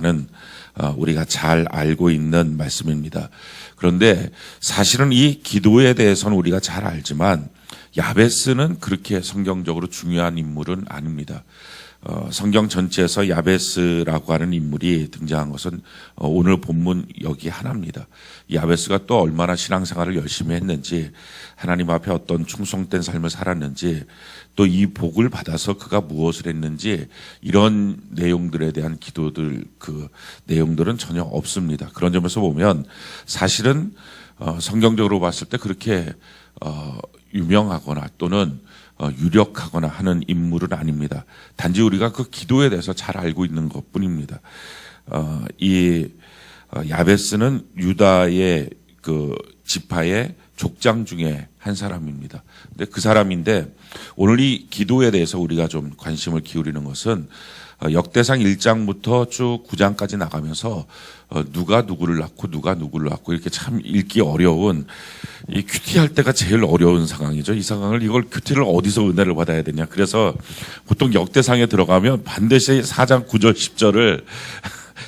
는 어, 우리가 잘 알고 있는 말씀입니다. 그런데 사실은 이 기도에 대해서는 우리가 잘 알지만 야베스는 그렇게 성경적으로 중요한 인물은 아닙니다. 어, 성경 전체에서 야베스라고 하는 인물이 등장한 것은 어, 오늘 본문 여기 하나입니다. 이 야베스가 또 얼마나 신앙생활을 열심히 했는지 하나님 앞에 어떤 충성된 삶을 살았는지 또 이 복을 받아서 그가 무엇을 했는지 이런 내용들에 대한 기도들 그 내용들은 전혀 없습니다. 그런 점에서 보면 사실은 어, 성경적으로 봤을 때 그렇게 어, 유명하거나 또는 어, 유력하거나 하는 인물은 아닙니다. 단지 우리가 그 기도에 대해서 잘 알고 있는 것 뿐입니다. 어, 이 어, 야베스는 유다의 그 지파의 족장 중에 한 사람입니다. 근데 그 사람인데 오늘 이 기도에 대해서 우리가 좀 관심을 기울이는 것은 어, 역대상 1장부터 쭉 9장까지 나가면서 어, 누가 누구를 낳고 누가 누구를 낳고 이렇게 참 읽기 어려운 이 큐티할 때가 제일 어려운 상황이죠. 이 상황을 이걸 큐티를 어디서 은혜를 받아야 되냐. 그래서 보통 역대상에 들어가면 반드시 4장 9절 10절을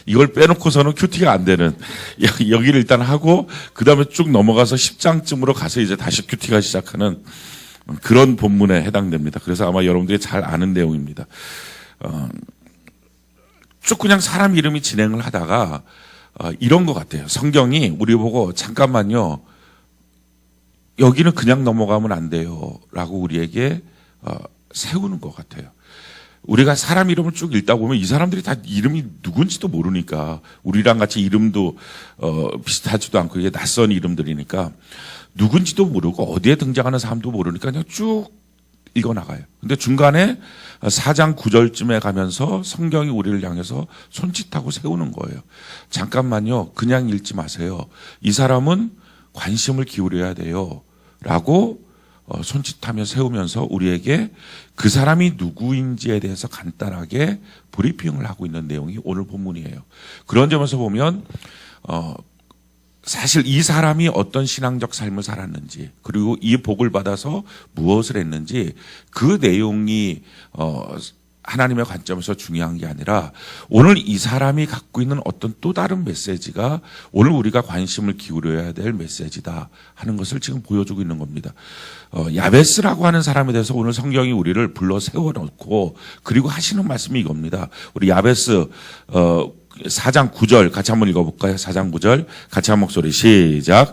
이걸 빼놓고서는 큐티가 안 되는 여- 여기를 일단 하고 그 다음에 쭉 넘어가서 10장쯤으로 가서 이제 다시 큐티가 시작하는 그런 본문에 해당됩니다. 그래서 아마 여러분들이 잘 아는 내용입니다. 어, 쭉 그냥 사람 이름이 진행을 하다가 어, 이런 것 같아요. 성경이 우리 보고 잠깐만요. 여기는 그냥 넘어가면 안 돼요 라고 우리에게 어, 세우는 것 같아요. 우리가 사람 이름을 쭉 읽다 보면 이 사람들이 다 이름이 누군지도 모르니까 우리랑 같이 이름도 어, 비슷하지도 않고 이게 낯선 이름들이니까 누군지도 모르고 어디에 등장하는 사람도 모르니까 그냥 쭉 읽어 나가요. 근데 중간에 4장 9절쯤에 가면서 성경이 우리를 향해서 손짓하고 세우는 거예요. 잠깐만요. 그냥 읽지 마세요. 이 사람은 관심을 기울여야 돼요. 라고 어, 손짓하며 세우면서 우리에게 그 사람이 누구인지에 대해서 간단하게 브리핑을 하고 있는 내용이 오늘 본문이에요. 그런 점에서 보면 어, 사실 이 사람이 어떤 신앙적 삶을 살았는지 그리고 이 복을 받아서 무엇을 했는지 그 내용이 어 하나님의 관점에서 중요한 게 아니라 오늘 이 사람이 갖고 있는 어떤 또 다른 메시지가 오늘 우리가 관심을 기울여야 될 메시지다 하는 것을 지금 보여주고 있는 겁니다. 어, 야베스라고 하는 사람에 대해서 오늘 성경이 우리를 불러 세워놓고 그리고 하시는 말씀이 이겁니다. 우리 야베스 어, 4장 9절 같이 한번 읽어볼까요? 4장 9절 같이 한 목소리 시작.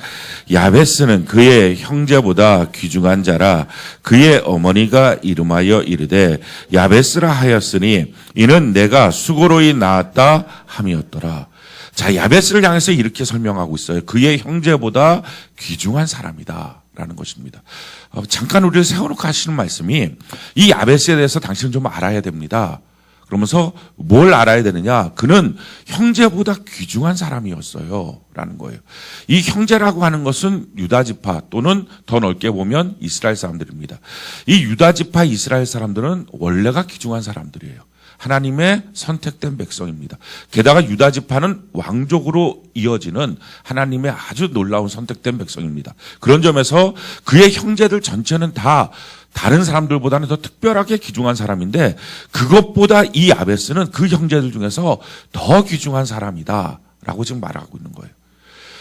야베스는 그의 형제보다 귀중한 자라 그의 어머니가 이름하여 이르되 야베스라 하였으니 이는 내가 수고로이 낳았다 함이었더라. 자, 야베스를 향해서 이렇게 설명하고 있어요. 그의 형제보다 귀중한 사람이다. 라는 것입니다. 어, 잠깐 우리를 세워놓고 하시는 말씀이 이 야베스에 대해서 당신은 좀 알아야 됩니다. 그러면서 뭘 알아야 되느냐? 그는 형제보다 귀중한 사람이었어요. 라는 거예요. 이 형제라고 하는 것은 유다지파 또는 더 넓게 보면 이스라엘 사람들입니다. 이 유다지파 이스라엘 사람들은 원래가 귀중한 사람들이에요. 하나님의 선택된 백성입니다. 게다가 유다 지파는 왕족으로 이어지는 하나님의 아주 놀라운 선택된 백성입니다. 그런 점에서 그의 형제들 전체는 다 다른 사람들보다는 더 특별하게 귀중한 사람인데 그것보다 이 아베스는 그 형제들 중에서 더 귀중한 사람이다라고 지금 말하고 있는 거예요.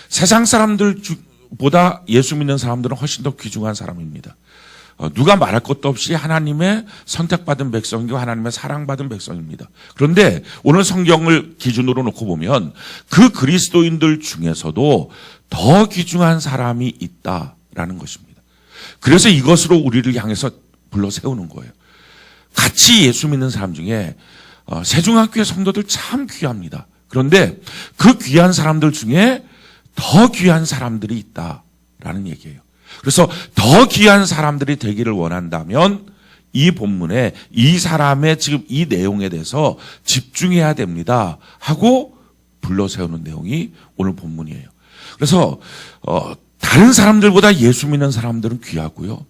세상 사람들 보다 예수 믿는 사람들은 훨씬 더 귀중한 사람입니다. 어, 누가 말할 것도 없이 하나님의 선택받은 백성이고 하나님의 사랑받은 백성입니다. 그런데 오늘 성경을 기준으로 놓고 보면 그 그리스도인들 중에서도 더 귀중한 사람이 있다라는 것입니다. 그래서 이것으로 우리를 향해서 불러 세우는 거예요. 같이 예수 믿는 사람 중에 어, 세중학교의 성도들 참 귀합니다. 그런데 그 귀한 사람들 중에 더 귀한 사람들이 있다라는 얘기예요. 그래서 더 귀한 사람들이 되기를 원한다면 이 본문에 이 사람의 지금 이 내용에 대해서 집중해야 됩니다. 하고 불러 세우는 내용이 오늘 본문이에요. 그래서 어, 다른 사람들보다 예수 믿는 사람들은 귀하고요.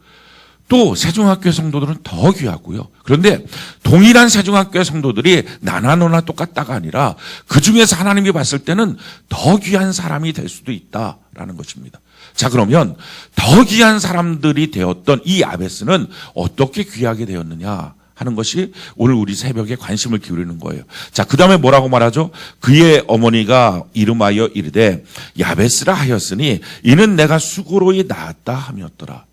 또 세중학교 성도들은 더 귀하고요. 그런데 동일한 세중학교 성도들이 나나 너나 똑같다가 아니라 그 중에서 하나님이 봤을 때는 더 귀한 사람이 될 수도 있다라는 것입니다. 자 그러면 더 귀한 사람들이 되었던 이 아베스는 어떻게 귀하게 되었느냐 하는 것이 오늘 우리 새벽에 관심을 기울이는 거예요. 자, 그 다음에 뭐라고 말하죠? 그의 어머니가 이름하여 이르되 야베스라 하였으니 이는 내가 수고로이 낳았다 함이었더라.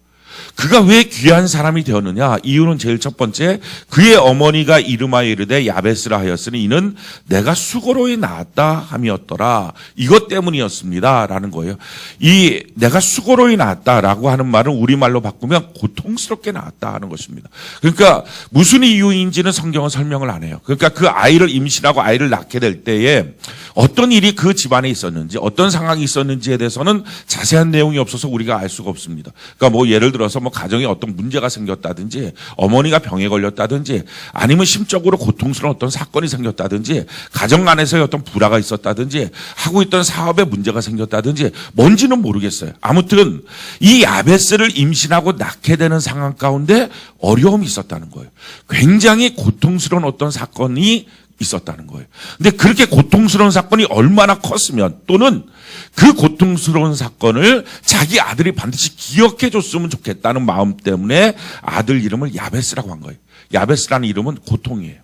그가 왜 귀한 사람이 되었느냐? 이유는 제일 첫 번째, 그의 어머니가 이름하여 이르되 야베스라 하였으니 이는 내가 수고로이 낳았다 함이었더라. 이것 때문이었습니다. 라는 거예요. 이 내가 수고로이 낳았다라고 하는 말은 우리말로 바꾸면 고통스럽게 낳았다 하는 것입니다. 그러니까 무슨 이유인지는 성경은 설명을 안 해요. 그러니까 그 아이를 임신하고 아이를 낳게 될 때에 어떤 일이 그 집안에 있었는지 어떤 상황이 있었는지에 대해서는 자세한 내용이 없어서 우리가 알 수가 없습니다. 그러니까 뭐 예를 들어서 뭐 가정에 어떤 문제가 생겼다든지 어머니가 병에 걸렸다든지 아니면 심적으로 고통스러운 어떤 사건이 생겼다든지 가정 안에서의 어떤 불화가 있었다든지 하고 있던 사업에 문제가 생겼다든지 뭔지는 모르겠어요. 아무튼 이 야베스를 임신하고 낳게 되는 상황 가운데 어려움이 있었다는 거예요. 굉장히 고통스러운 어떤 사건이 있었다는 거예요. 근데 그렇게 고통스러운 사건이 얼마나 컸으면 또는 그 고통스러운 사건을 자기 아들이 반드시 기억해 줬으면 좋겠다는 마음 때문에 아들 이름을 야베스라고 한 거예요. 야베스라는 이름은 고통이에요.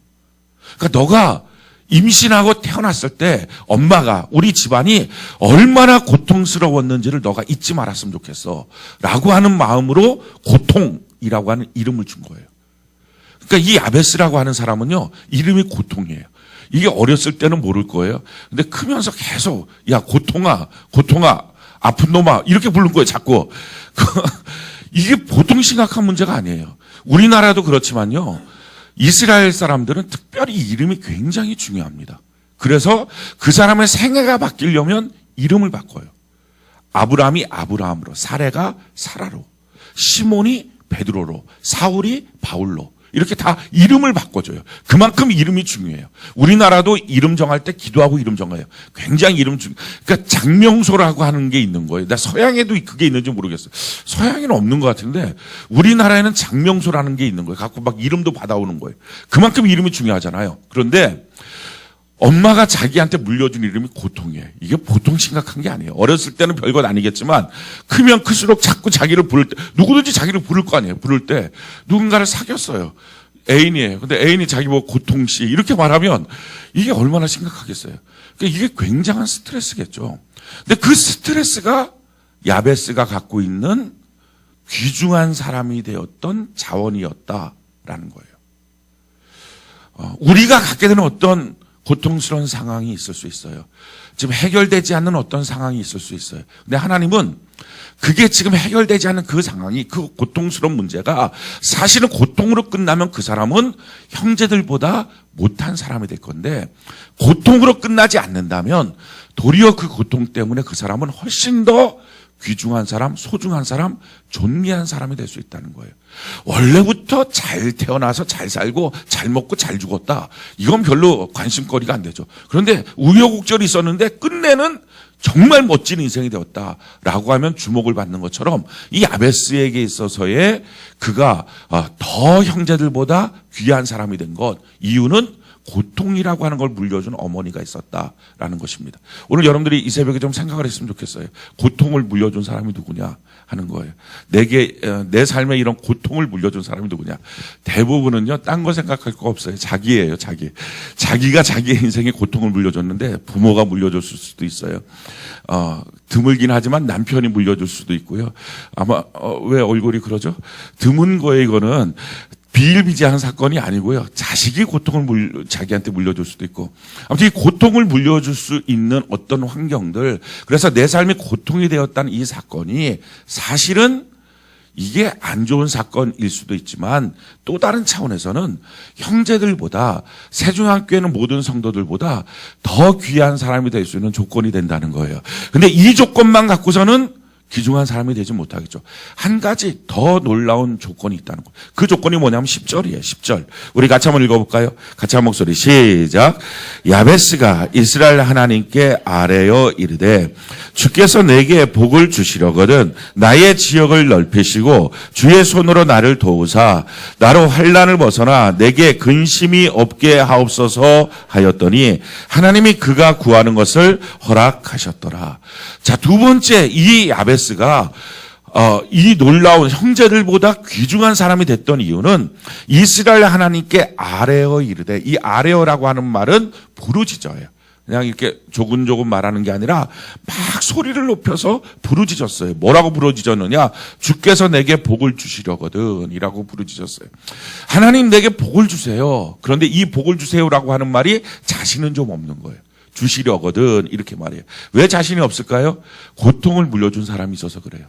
그러니까 너가 임신하고 태어났을 때 엄마가 우리 집안이 얼마나 고통스러웠는지를 너가 잊지 말았으면 좋겠어. 라고 하는 마음으로 고통이라고 하는 이름을 준 거예요. 그러니까 이 야베스라고 하는 사람은요, 이름이 고통이에요. 이게 어렸을 때는 모를 거예요. 근데 크면서 계속, 야, 고통아, 고통아, 아픈 놈아, 이렇게 부른 거예요, 자꾸. 이게 보통 심각한 문제가 아니에요. 우리나라도 그렇지만요, 이스라엘 사람들은 특별히 이름이 굉장히 중요합니다. 그래서 그 사람의 생애가 바뀌려면 이름을 바꿔요. 아브라함이 아브라함으로, 사레가 사라로, 시몬이 베드로로, 사울이 바울로, 이렇게 다 이름을 바꿔줘요. 그만큼 이름이 중요해요. 우리나라도 이름 정할 때 기도하고 이름 정해요. 굉장히 이름 중, 그러니까 장명소라고 하는 게 있는 거예요. 나 서양에도 그게 있는지 모르겠어요. 서양에는 없는 것 같은데 우리나라에는 장명소라는 게 있는 거예요. 갖고 막 이름도 받아오는 거예요. 그만큼 이름이 중요하잖아요. 그런데 엄마가 자기한테 물려준 이름이 고통이에요. 이게 보통 심각한 게 아니에요. 어렸을 때는 별것 아니겠지만 크면 클수록 자꾸 자기를 부를 때 누구든지 자기를 부를 거 아니에요. 부를 때 누군가를 사귀었어요. 애인이에요. 근데 애인이 자기 뭐 고통씨 이렇게 말하면 이게 얼마나 심각하겠어요. 그러니까 이게 굉장한 스트레스겠죠. 근데 그 스트레스가 야베스가 갖고 있는 귀중한 사람이 되었던 자원이었다라는 거예요. 어, 우리가 갖게 되는 어떤 고통스러운 상황이 있을 수 있어요. 지금 해결되지 않는 어떤 상황이 있을 수 있어요. 근데 하나님은 그게 지금 해결되지 않는 그 상황이 그 고통스러운 문제가 사실은 고통으로 끝나면 그 사람은 형제들보다 못한 사람이 될 건데 고통으로 끝나지 않는다면 도리어 그 고통 때문에 그 사람은 훨씬 더 귀중한 사람, 소중한 사람, 존귀한 사람이 될 수 있다는 거예요. 원래부터 잘 태어나서 잘 살고 잘 먹고 잘 죽었다. 이건 별로 관심거리가 안 되죠. 그런데 우여곡절이 있었는데 끝내는 정말 멋진 인생이 되었다라고 하면 주목을 받는 것처럼 이 아베스에게 있어서의 그가 아, 더 형제들보다 귀한 사람이 된 것 이유는 고통이라고 하는 걸 물려준 어머니가 있었다라는 것입니다. 오늘 여러분들이 이 새벽에 좀 생각을 했으면 좋겠어요. 고통을 물려준 사람이 누구냐 하는 거예요. 내게 어, 내 삶에 이런 고통을 물려준 사람이 누구냐? 대부분은요, 딴 거 생각할 거 없어요. 자기예요, 자기. 자기가 자기의 인생에 고통을 물려줬는데 부모가 물려줬을 수도 있어요. 어, 드물긴 하지만 남편이 물려줄 수도 있고요. 아마 어, 왜 얼굴이 그러죠? 드문 거에 이거는 비일비재한 사건이 아니고요. 자식이 고통을 물, 자기한테 물려줄 수도 있고. 아무튼 이 고통을 물려줄 수 있는 어떤 환경들. 그래서 내 삶이 고통이 되었다는 이 사건이 사실은 이게 안 좋은 사건일 수도 있지만 또 다른 차원에서는 형제들보다 세중학교에는 모든 성도들보다 더 귀한 사람이 될 수 있는 조건이 된다는 거예요. 근데 이 조건만 갖고서는 귀중한 사람이 되지 못하겠죠. 한 가지 더 놀라운 조건이 있다는 거. 그 조건이 뭐냐면 10절이에요. 10절. 우리 같이 한번 읽어볼까요? 같이 한 목소리 시작. 야베스가 이스라엘 하나님께 아뢰어 이르되 주께서 내게 복을 주시려거든 나의 지역을 넓히시고 주의 손으로 나를 도우사 나로 환란을 벗어나 내게 근심이 없게 하옵소서 하였더니 하나님이 그가 구하는 것을 허락하셨더라. 자, 두 번째 이 야베스 가 어, 이 놀라운 형제들보다 귀중한 사람이 됐던 이유는 이스라엘 하나님께 아뢰어 이르되 이 아뢰어라고 하는 말은 부르짖어예요. 그냥 이렇게 조근조근 말하는 게 아니라 막 소리를 높여서 부르짖었어요. 뭐라고 부르짖었느냐? 주께서 내게 복을 주시려거든. 이라고 부르짖었어요. 하나님 내게 복을 주세요. 그런데 이 복을 주세요라고 하는 말이 자신은 좀 없는 거예요. 주시려거든. 이렇게 말해요. 왜 자신이 없을까요? 고통을 물려준 사람이 있어서 그래요.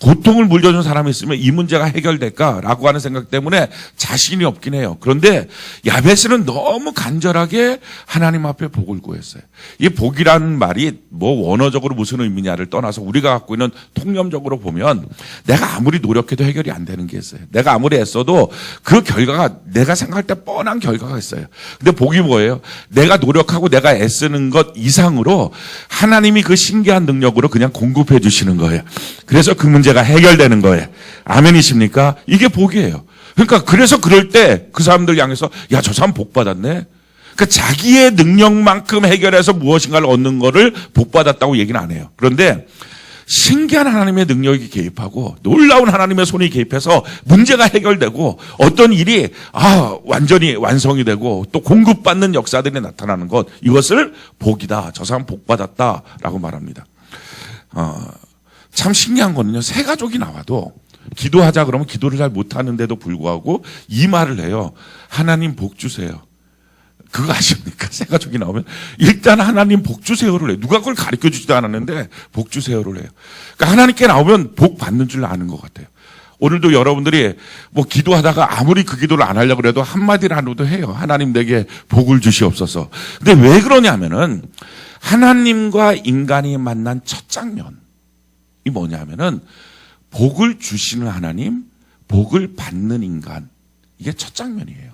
고통을 물려준 사람이 있으면 이 문제가 해결될까라고 하는 생각 때문에 자신이 없긴 해요. 그런데 야베스는 너무 간절하게 하나님 앞에 복을 구했어요. 이 복이라는 말이 뭐 원어적으로 무슨 의미냐를 떠나서 우리가 갖고 있는 통념적으로 보면 내가 아무리 노력해도 해결이 안 되는 게 있어요. 내가 아무리 애써도 그 결과가 내가 생각할 때 뻔한 결과가 있어요. 근데 복이 뭐예요? 내가 노력하고 내가 애쓰는 것 이상으로 하나님이 그 신기한 능력으로 그냥 공급해 주시는 거예요. 그래서 그 문제가 해결되는 거예요. 아멘이십니까? 이게 복이에요. 그러니까 그래서 그럴 때 그 사람들 향해서 야, 저 사람 복 받았네. 그러니까 자기의 능력만큼 해결해서 무엇인가를 얻는 거를 복 받았다고 얘기는 안 해요. 그런데 신기한 하나님의 능력이 개입하고 놀라운 하나님의 손이 개입해서 문제가 해결되고 어떤 일이 아 완전히 완성이 되고 또 공급받는 역사들이 나타나는 것 이것을 복이다. 저 사람 복 받았다라고 말합니다. 어, 참 신기한 거는요. 세 가족이 나와도 기도하자 그러면 기도를 잘 못하는데도 불구하고 이 말을 해요. 하나님 복 주세요. 그거 아십니까? 세 가족이 나오면 일단 하나님 복 주세요를 해요. 누가 그걸 가르쳐 주지도 않았는데 복 주세요를 해요. 그러니까 하나님께 나오면 복 받는 줄 아는 것 같아요. 오늘도 여러분들이 뭐 기도하다가 아무리 그 기도를 안 하려고 해도 한마디라도 해요. 하나님 내게 복을 주시옵소서. 근데 왜 그러냐면은 하나님과 인간이 만난 첫 장면. 이 뭐냐면은 복을 주시는 하나님, 복을 받는 인간. 이게 첫 장면이에요.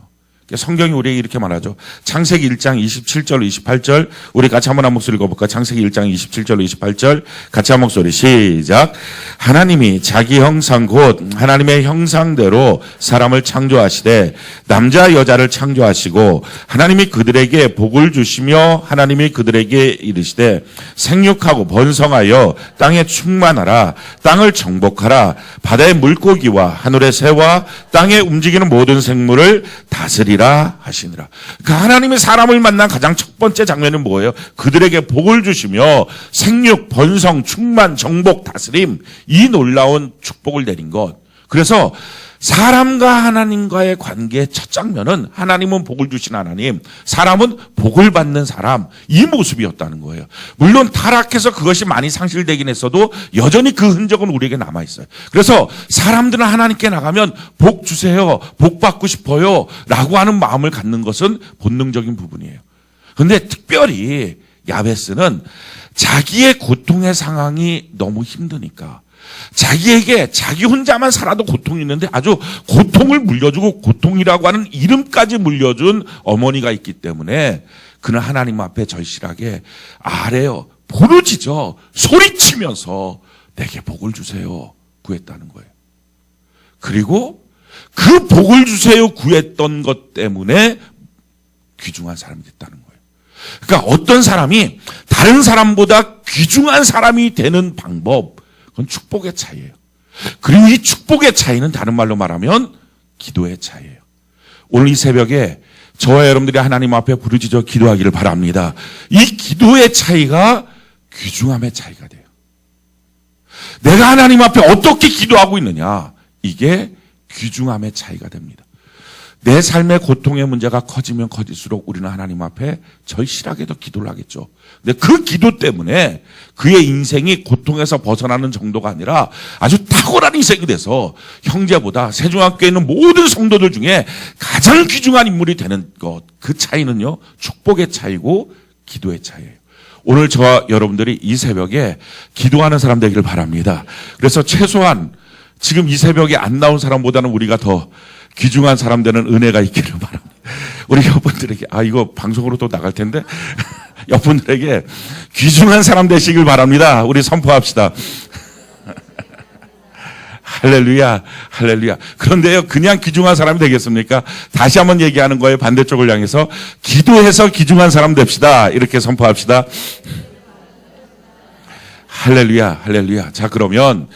성경이 우리에게 이렇게 말하죠. 창세기 1장 27절, 28절. 우리 같이 한번 한 목소리 읽어볼까? 창세기 1장 27절, 28절. 같이 한 목소리 시작. 하나님이 자기 형상 곧 하나님의 형상대로 사람을 창조하시되 남자 여자를 창조하시고 하나님이 그들에게 복을 주시며 하나님이 그들에게 이르시되 생육하고 번성하여 땅에 충만하라 땅을 정복하라 바다의 물고기와 하늘의 새와 땅에 움직이는 모든 생물을 다스리라 하시니라. 그 하나님이 사람을 만난 가장 첫 번째 장면은 뭐예요? 그들에게 복을 주시며 생육, 번성, 충만, 정복, 다스림 이 놀라운 축복을 내린 것. 그래서 사람과 하나님과의 관계의 첫 장면은 하나님은 복을 주신 하나님, 사람은 복을 받는 사람, 이 모습이었다는 거예요. 물론 타락해서 그것이 많이 상실되긴 했어도 여전히 그 흔적은 우리에게 남아있어요. 그래서 사람들은 하나님께 나가면 복 주세요, 복 받고 싶어요, 라고 하는 마음을 갖는 것은 본능적인 부분이에요. 근데 특별히 야베스는 자기의 고통의 상황이 너무 힘드니까 자기에게 자기 혼자만 살아도 고통이 있는데 아주 고통을 물려주고 고통이라고 하는 이름까지 물려준 어머니가 있기 때문에 그는 하나님 앞에 절실하게 아래요 부르짖어 소리치면서 내게 복을 주세요 구했다는 거예요. 그리고 그 복을 주세요 구했던 것 때문에 귀중한 사람이 됐다는 거예요. 그러니까 어떤 사람이 다른 사람보다 귀중한 사람이 되는 방법 그건 축복의 차이예요. 그리고 이 축복의 차이는 다른 말로 말하면 기도의 차이예요. 오늘 이 새벽에 저와 여러분들이 하나님 앞에 부르짖어 기도하기를 바랍니다. 이 기도의 차이가 귀중함의 차이가 돼요. 내가 하나님 앞에 어떻게 기도하고 있느냐. 이게 귀중함의 차이가 됩니다. 내 삶의 고통의 문제가 커지면 커질수록 우리는 하나님 앞에 절실하게 더 기도를 하겠죠. 근데 그 기도 때문에 그의 인생이 고통에서 벗어나는 정도가 아니라 아주 탁월한 인생이 돼서 형제보다 세중학교에 있는 모든 성도들 중에 가장 귀중한 인물이 되는 것. 그 차이는요, 축복의 차이고 기도의 차이예요. 오늘 저와 여러분들이 이 새벽에 기도하는 사람 되기를 바랍니다. 그래서 최소한 지금 이 새벽에 안 나온 사람보다는 우리가 더 귀중한 사람 되는 은혜가 있기를 바랍니다. 우리 여러분들에게, 아, 이거 방송으로 또 나갈 텐데. 여러분들에게 귀중한 사람 되시길 바랍니다. 우리 선포합시다. 할렐루야, 할렐루야. 그런데요, 그냥 귀중한 사람이 되겠습니까? 다시 한번 얘기하는 거예요. 반대쪽을 향해서. 기도해서 귀중한 사람 됩시다. 이렇게 선포합시다. 할렐루야, 할렐루야. 자, 그러면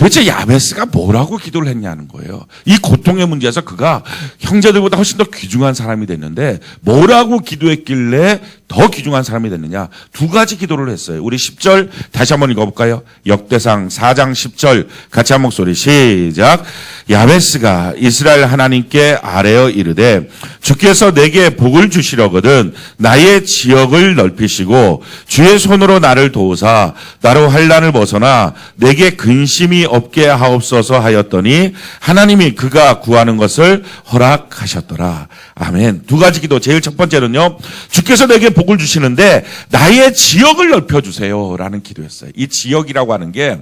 도대체 야베스가 뭐라고 기도를 했냐는 거예요. 이 고통의 문제에서 그가 형제들보다 훨씬 더 귀중한 사람이 됐는데 뭐라고 기도했길래 더 귀중한 사람이 됐느냐. 두 가지 기도를 했어요. 우리 10절 다시 한번 읽어볼까요? 역대상 4장 10절 같이 한 목소리 시작. 야베스가 이스라엘 하나님께 아뢰어 이르되 주께서 내게 복을 주시려거든 나의 지역을 넓히시고 주의 손으로 나를 도우사 나로 환란을 벗어나 내게 근심이 없게 하옵소서 하였더니 하나님이 그가 구하는 것을 허락하셨더라. 아멘. 두 가지 기도. 제일 첫 번째는요. 주께서 내게 복을 주시는데 나의 지역을 넓혀 주세요라는 기도였어요. 이 지역이라고 하는 게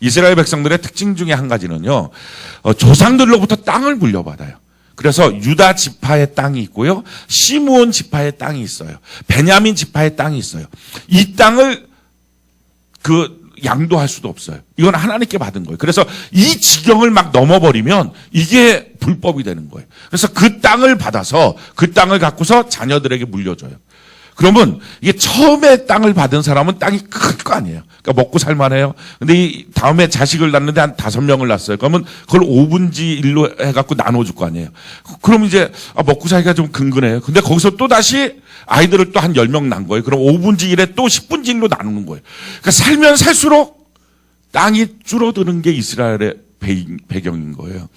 이스라엘 백성들의 특징 중에 한 가지는요. 어, 조상들로부터 땅을 물려받아요. 그래서 유다 지파의 땅이 있고요. 시므온 지파의 땅이 있어요. 베냐민 지파의 땅이 있어요. 이 땅을 그 양도할 수도 없어요. 이건 하나님께 받은 거예요. 그래서 이 지경을 막 넘어버리면 이게 불법이 되는 거예요. 그래서 그 땅을 받아서 그 땅을 갖고서 자녀들에게 물려줘요. 그러면 이게 처음에 땅을 받은 사람은 땅이 클 거 아니에요. 그러니까 먹고 살만해요. 근데 이 다음에 자식을 낳는데 한 다섯 명을 낳았어요. 그러면 그걸 5분지 1로 해갖고 나눠줄 거 아니에요. 그럼 이제 아, 먹고 살기가 좀 근근해요. 근데 거기서 또 다시 아이들을 또 한 10명 낳은 거예요. 그럼 5분지 1에 또 10분지 1로 나누는 거예요. 그러니까 살면 살수록 땅이 줄어드는 게 이스라엘의 배- 배경인 거예요.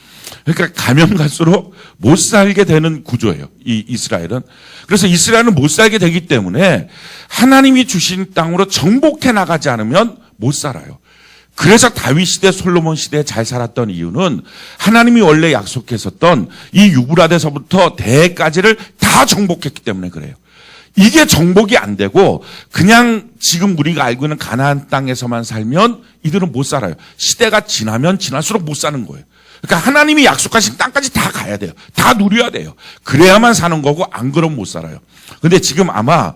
그러니까 가면 갈수록 못 살게 되는 구조예요. 이 이스라엘은. 그래서 이스라엘은 못 살게 되기 때문에 하나님이 주신 땅으로 정복해 나가지 않으면 못 살아요. 그래서 다윗 시대, 솔로몬 시대에 잘 살았던 이유는 하나님이 원래 약속했었던 이 유브라데서부터 대까지를 다 정복했기 때문에 그래요. 이게 정복이 안 되고 그냥 지금 우리가 알고 있는 가나안 땅에서만 살면 이들은 못 살아요. 시대가 지나면 지날수록 못 사는 거예요. 그러니까 하나님이 약속하신 땅까지 다 가야 돼요. 다 누려야 돼요. 그래야만 사는 거고 안 그러면 못 살아요. 근데 지금 아마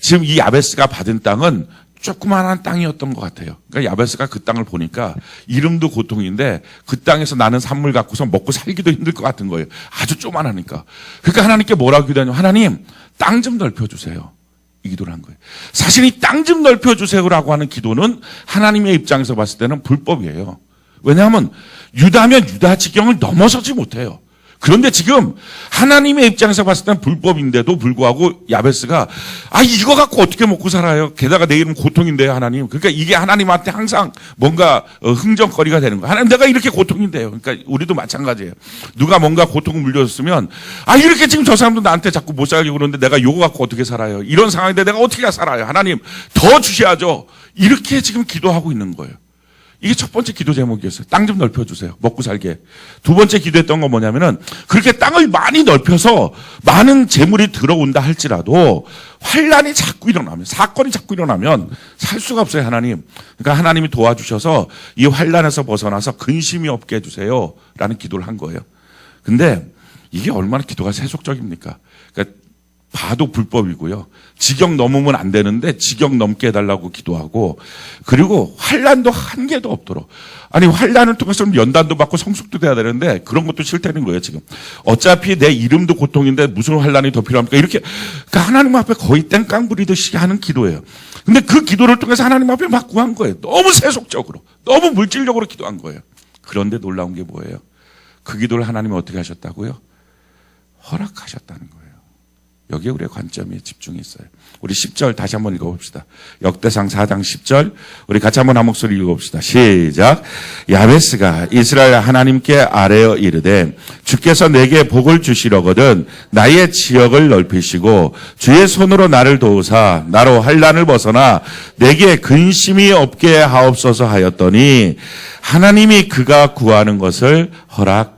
지금 이 야베스가 받은 땅은 조그마한 땅이었던 것 같아요. 그러니까 야베스가 그 땅을 보니까 이름도 고통인데 그 땅에서 나는 산물 갖고서 먹고 살기도 힘들 것 같은 거예요. 아주 쪼만하니까. 그러니까 하나님께 뭐라고 기도하냐 하나님 땅 좀 넓혀주세요. 이 기도를 한 거예요. 사실 이 땅 좀 넓혀주세요라고 하는 기도는 하나님의 입장에서 봤을 때는 불법이에요. 왜냐하면 유다면 유다 지경을 넘어서지 못해요. 그런데 지금 하나님의 입장에서 봤을 때는 불법인데도 불구하고 야베스가 아 이거 갖고 어떻게 먹고 살아요? 게다가 내일은 고통인데요, 하나님. 그러니까 이게 하나님한테 항상 뭔가 어, 흥정거리가 되는 거예요. 하나님 내가 이렇게 고통인데요. 그러니까 우리도 마찬가지예요. 누가 뭔가 고통을 물려줬으면 아 이렇게 지금 저 사람도 나한테 자꾸 못 살게 그러는데 내가 요거 갖고 어떻게 살아요? 이런 상황인데 내가 어떻게 살아요? 하나님 더 주셔야죠. 이렇게 지금 기도하고 있는 거예요. 이게 첫 번째 기도 제목이었어요. 땅 좀 넓혀주세요. 먹고 살게. 두 번째 기도했던 건 뭐냐면은 그렇게 땅을 많이 넓혀서 많은 재물이 들어온다 할지라도 환란이 자꾸 일어나면 사건이 자꾸 일어나면 살 수가 없어요 하나님. 그러니까 하나님이 도와주셔서 이 환란에서 벗어나서 근심이 없게 해주세요라는 기도를 한 거예요. 근데 이게 얼마나 기도가 세속적입니까? 봐도 불법이고요. 지경 넘으면 안 되는데 지경 넘게 해달라고 기도하고 그리고 환란도 한 개도 없도록 아니 환란을 통해서 연단도 받고 성숙도 돼야 되는데 그런 것도 싫다는 거예요 지금 어차피 내 이름도 고통인데 무슨 환란이 더 필요합니까 이렇게 그러니까 하나님 앞에 거의 땡깡 부리듯이 하는 기도예요. 근데 그 기도를 통해서 하나님 앞에 막 구한 거예요. 너무 세속적으로 너무 물질적으로 기도한 거예요. 그런데 놀라운 게 뭐예요? 그 기도를 하나님이 어떻게 하셨다고요? 허락하셨다는 거예요. 여기에 우리의 관점이 집중이 있어요. 우리 10절 다시 한번 읽어봅시다. 역대상 4장 10절 우리 같이 한번 한 목소리 읽어봅시다. 시작. 야베스가 이스라엘 하나님께 아뢰어 이르되 주께서 내게 복을 주시려거든 나의 지역을 넓히시고 주의 손으로 나를 도우사 나로 환란을 벗어나 내게 근심이 없게 하옵소서 하였더니 하나님이 그가 구하는 것을 허락하셨더라.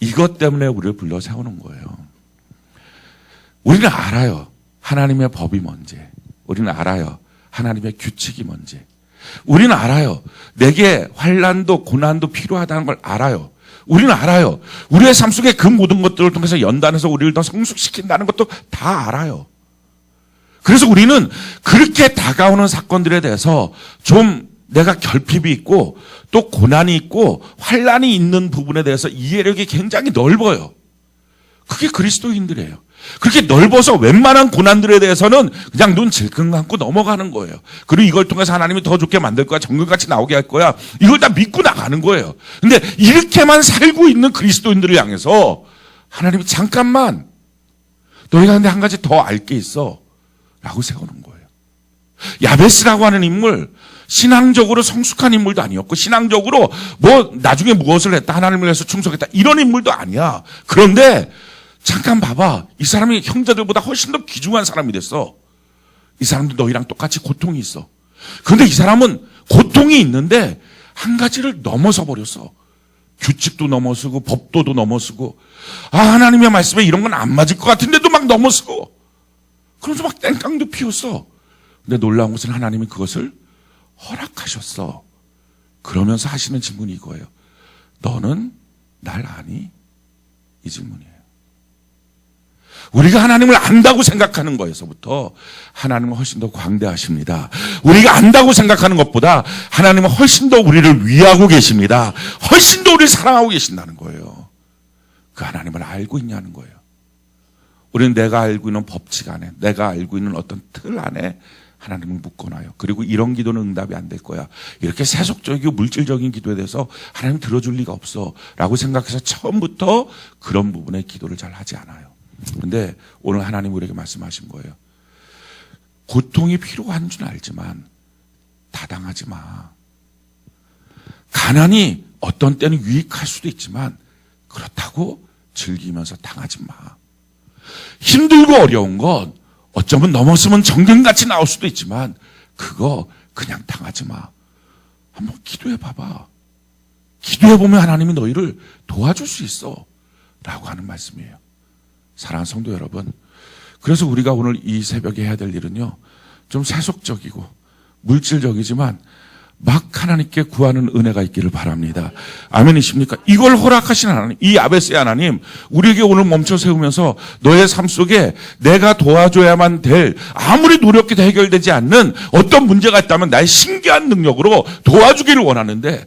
이것 때문에 우리를 불러 세우는 거예요. 우리는 알아요. 하나님의 법이 뭔지. 우리는 알아요. 하나님의 규칙이 뭔지. 우리는 알아요. 내게 환란도 고난도 필요하다는 걸 알아요. 우리는 알아요. 우리의 삶 속에 그 모든 것들을 통해서 연단해서 우리를 더 성숙시킨다는 것도 다 알아요. 그래서 우리는 그렇게 다가오는 사건들에 대해서 좀 내가 결핍이 있고 또 고난이 있고 환란이 있는 부분에 대해서 이해력이 굉장히 넓어요. 그게 그리스도인들이에요. 그렇게 넓어서 웬만한 고난들에 대해서는 그냥 눈 질끈 감고 넘어가는 거예요. 그리고 이걸 통해서 하나님이 더 좋게 만들 거야. 정글같이 나오게 할 거야. 이걸 다 믿고 나가는 거예요. 근데 이렇게만 살고 있는 그리스도인들을 향해서 하나님이 잠깐만 너희가 근데 한 가지 더 알 게 있어. 라고 세우는 거예요. 야베스라고 하는 인물, 신앙적으로 성숙한 인물도 아니었고, 신앙적으로 뭐, 나중에 무엇을 했다, 하나님을 위해서 충성했다, 이런 인물도 아니야. 그런데, 잠깐 봐봐. 이 사람이 형제들보다 훨씬 더 귀중한 사람이 됐어. 이 사람도 너희랑 똑같이 고통이 있어. 그런데 이 사람은 고통이 있는데, 한 가지를 넘어서 버렸어. 규칙도 넘어서고, 법도도 넘어서고, 아, 하나님의 말씀에 이런 건 안 맞을 것 같은데도 막 넘어서고, 그러면서 막 땡깡도 피웠어. 근데 놀라운 것은 하나님이 그것을 허락하셨어. 그러면서 하시는 질문이 이거예요. 너는 날 아니? 이 질문이에요. 우리가 하나님을 안다고 생각하는 거에서부터 하나님은 훨씬 더 광대하십니다. 우리가 안다고 생각하는 것보다 하나님은 훨씬 더 우리를 위하고 계십니다. 훨씬 더 우리를 사랑하고 계신다는 거예요. 그 하나님을 알고 있냐는 거예요. 우리는 내가 알고 있는 법칙 안에, 내가 알고 있는 어떤 틀 안에 하나님을 묶어놔요. 그리고 이런 기도는 응답이 안 될 거야. 이렇게 세속적이고 물질적인 기도에 대해서 하나님 들어줄 리가 없어. 라고 생각해서 처음부터 그런 부분에 기도를 잘 하지 않아요. 근데 오늘 하나님 우리에게 말씀하신 거예요. 고통이 필요한 줄 알지만 다당하지 마. 가난이 어떤 때는 유익할 수도 있지만 그렇다고 즐기면서 당하지 마. 힘들고 어려운 건 어쩌면 넘었으면 정경같이 나올 수도 있지만 그거 그냥 당하지 마. 한번 기도해 봐봐. 기도해 보면 하나님이 너희를 도와줄 수 있어. 라고 하는 말씀이에요. 사랑하는 성도 여러분. 그래서 우리가 오늘 이 새벽에 해야 될 일은요. 좀 세속적이고 물질적이지만 막 하나님께 구하는 은혜가 있기를 바랍니다. 아멘이십니까? 이걸 허락하신 하나님, 이 아베스의 하나님, 우리에게 오늘 멈춰 세우면서 너의 삶 속에 내가 도와줘야만 될 아무리 노력해도 해결되지 않는 어떤 문제가 있다면 나의 신기한 능력으로 도와주기를 원하는데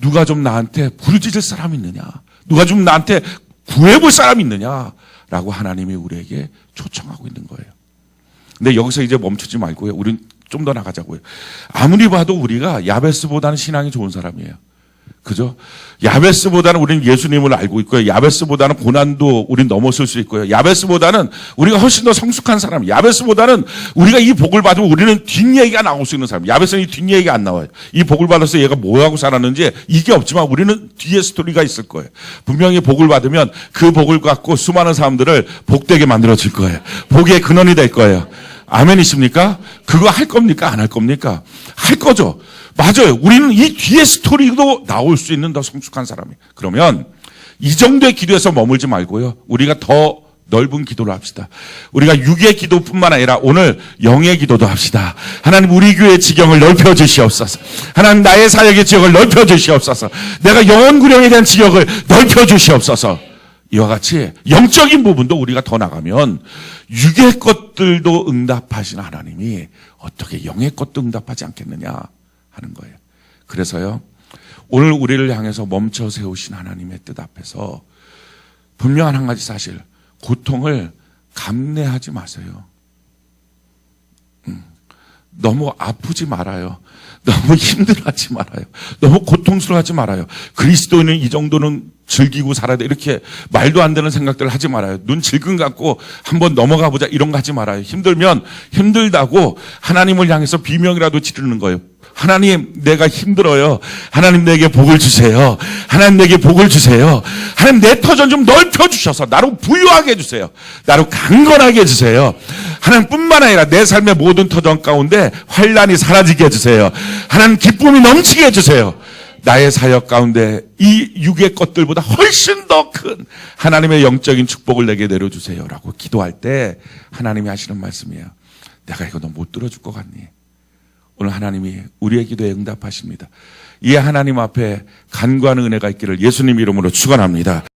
누가 좀 나한테 부르짖을 사람이 있느냐? 누가 좀 나한테 구해볼 사람이 있느냐? 라고 하나님이 우리에게 초청하고 있는 거예요. 근데 여기서 이제 멈추지 말고요. 우린 좀 더 나가자고요. 아무리 봐도 우리가 야베스보다는 신앙이 좋은 사람이에요. 그죠? 야베스보다는 우리는 예수님을 알고 있고요. 야베스보다는 고난도 우린 넘어설 수 있고요. 야베스보다는 우리가 훨씬 더 성숙한 사람. 야베스보다는 우리가 이 복을 받으면 우리는 뒷얘기가 나올 수 있는 사람. 야베스는 이 뒷얘기가 안 나와요. 이 복을 받아서 얘가 뭐하고 살았는지 이게 없지만 우리는 뒤에 스토리가 있을 거예요. 분명히 복을 받으면 그 복을 갖고 수많은 사람들을 복되게 만들어질 거예요. 복의 근원이 될 거예요. 아멘이십니까? 그거 할 겁니까? 안 할 겁니까? 할 거죠. 맞아요. 우리는 이 뒤에 스토리도 나올 수 있는 더 성숙한 사람이. 그러면 이 정도의 기도에서 머물지 말고요. 우리가 더 넓은 기도를 합시다. 우리가 육의 기도뿐만 아니라 오늘 영의 기도도 합시다. 하나님 우리 교회의 지경을 넓혀 주시옵소서. 하나님 나의 사역의 지역을 넓혀 주시옵소서. 내가 영원 구령에 대한 지역을 넓혀 주시옵소서. 이와 같이 영적인 부분도 우리가 더 나가면 육의 것들도 응답하신 하나님이 어떻게 영의 것도 응답하지 않겠느냐 하는 거예요. 그래서요, 오늘 우리를 향해서 멈춰 세우신 하나님의 뜻 앞에서 분명한 한 가지 사실, 고통을 감내하지 마세요. 음, 너무 아프지 말아요. 너무 힘들어하지 말아요. 너무 고통스러워하지 말아요. 그리스도인은 이 정도는 즐기고 살아야 돼. 이렇게 말도 안 되는 생각들을 하지 말아요. 눈 질끈 감고 한번 넘어가 보자. 이런 거 하지 말아요. 힘들면 힘들다고 하나님을 향해서 비명이라도 지르는 거예요. 하나님, 내가 힘들어요. 하나님 내게 복을 주세요. 하나님 내게 복을 주세요. 하나님 내 터전 좀 넓혀 주셔서 나로 부유하게 해 주세요. 나로 강건하게 해 주세요. 하나님뿐만 아니라 내 삶의 모든 터전 가운데 환란이 사라지게 해 주세요. 하나님 기쁨이 넘치게 해 주세요. 나의 사역 가운데 이 육의 것들보다 훨씬 더 큰 하나님의 영적인 축복을 내게 내려주세요. 라고 기도할 때 하나님이 하시는 말씀이에요. 내가 이거 너 못 들어줄 것 같니? 오늘 하나님이 우리의 기도에 응답하십니다. 이 하나님 앞에 간과한 은혜가 있기를 예수님 이름으로 축원합니다.